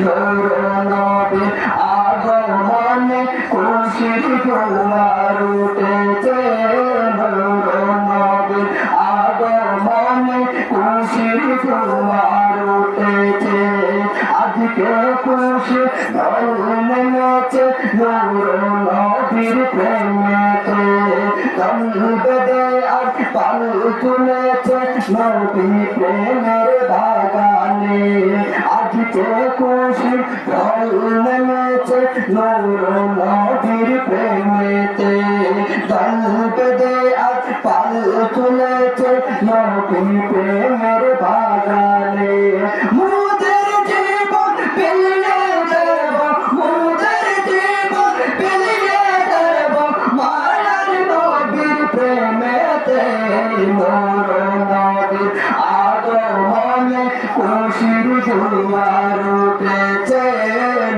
Lord, I know I go on, go see the আজকে খুশি ঢল নেমেছে নূর নবীর প্রেমেতে দম্বেদে আজ পাল তুলেছে নবী প্রেমের বাগানে। আজকে খুশি ঢল নেমেছে নূর নবীর প্রেমেতে দম্বেদে আজ পাল তুলেছে নবী প্রেমের বাগানে। প্রেমেতে মোর নবীর আগমনে খুশির জোয়ার উঠেছে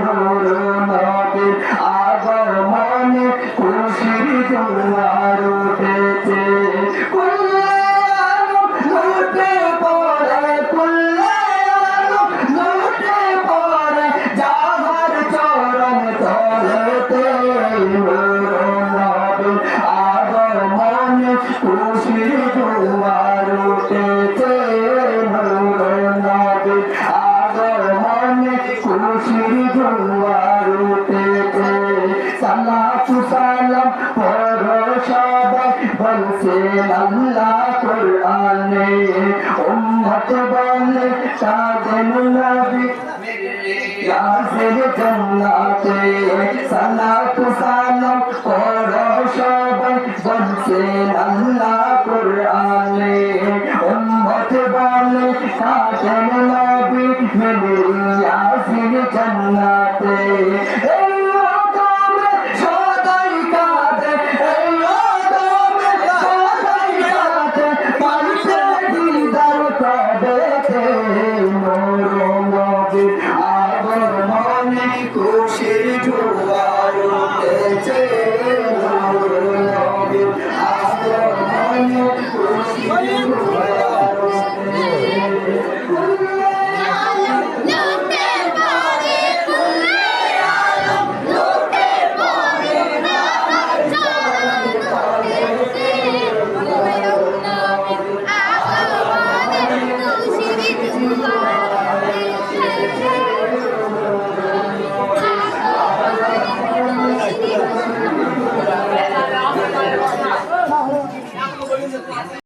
মোর নবীর আগমনে খুশির জোয়ার উঠেছে কুল্লে আলো আল্লাহ কোরআনে উম্মত বলে সাজেন বলছে আল্লাহ কোরআনে উম্মত বলে সাজেন নবী মিলে ইয়াসির জান্নাতে। এই